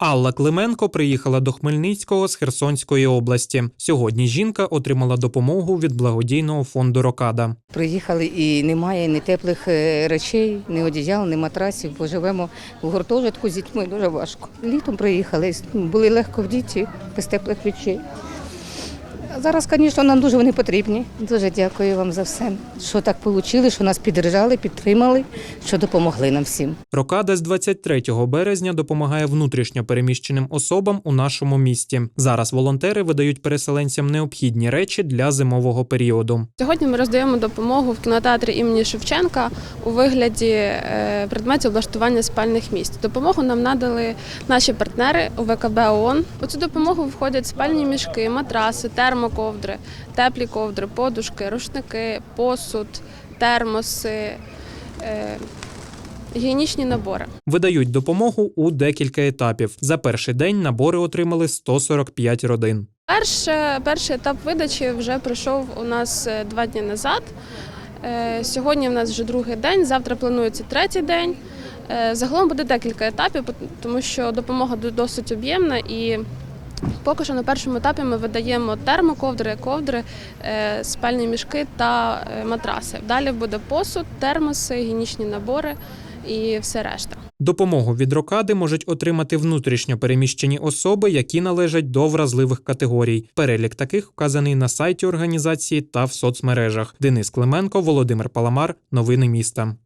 Алла Клименко приїхала до Хмельницького з Херсонської області. Сьогодні жінка отримала допомогу від благодійного фонду Рокада. Приїхали і немає ні теплих е, речей, ні одіял, ні матрасів, бо живемо в гуртожитку з дітьми дуже важко. Літом приїхали, були легко в діті, без теплих речей. Зараз, звісно, нам дуже вони потрібні. Дуже дякую вам за все, що так вийшло, що нас підтримали, підтримали, що допомогли нам всім. Рокада з 23 березня допомагає внутрішньо переміщеним особам у нашому місті. Зараз волонтери видають переселенцям необхідні речі для зимового періоду. Сьогодні ми роздаємо допомогу в кінотеатрі імені Шевченка у вигляді е, предметів облаштування спальних місць. Допомогу нам надали наші партнери УВКБ ООН. У цю допомогу входять спальні мішки, матраси, термоковдри, теплі ковдри, подушки, рушники, посуд, термоси. е, Гігієнічні набори. Видають допомогу у декілька етапів. За перший день набори отримали 145 родин. Перше, перший етап видачі вже пройшов у нас е, два дні назад. Е, Сьогодні в нас вже другий день, завтра планується третій день. Загалом буде декілька етапів, тому що допомога досить об'ємна і поки що на першому етапі ми видаємо термоковдри, ковдри, е, спальні мішки та е, матраси. Далі буде посуд, термоси, гігієнічні набори і все решта. Допомогу від рокади можуть отримати внутрішньо переміщені особи, які належать до вразливих категорій. Перелік таких вказаний на сайті організації та в соцмережах. Денис Клименко, Володимир Паламар. Новини міста.